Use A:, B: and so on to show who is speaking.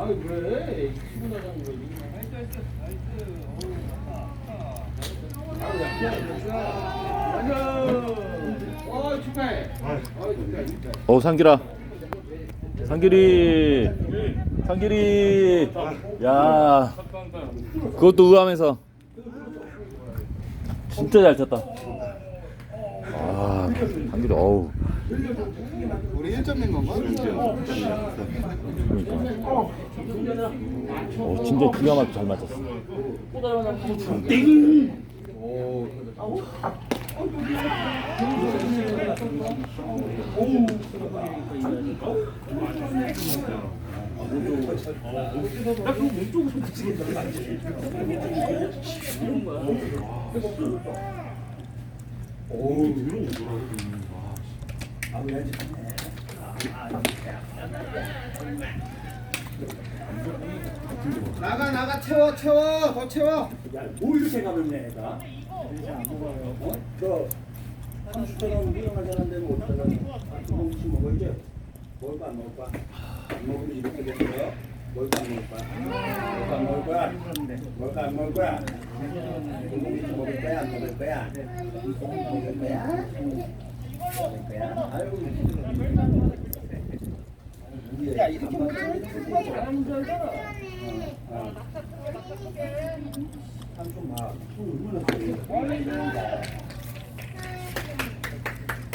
A: 아 그래 치고 나가는 거지. 어 축하해. 어 축하해 축하해.
B: 어 상길아 상길이 상길이 야 그것도 의하면서 진짜 잘 쳤다 아 상길이 어우
C: 우리 1점 낸 건가?
B: 그러니까. 어 진짜 기가 막히게 잘 맞췄어.
C: 나 가 나가 채워 채워 더 채워
D: 뭐 이렇게 가볍네 애가 어? 저 30초럼 훌륭하지 않은데 뭐 어쩌다 조금씩 먹어야지 먹을 거안 먹을 거야? 안 먹으면 이렇게 됐어요 먹을 거안 먹을 거야? 먹을 거안 먹을 거야? 먹을 거안 먹을 거야? 먹을 거야 안 먹을 거야? 먹을 거야? 야 이렇게 먹으면 잘하는 줄 알잖아 어. 삼촌 봐. 손 얼마나 세게.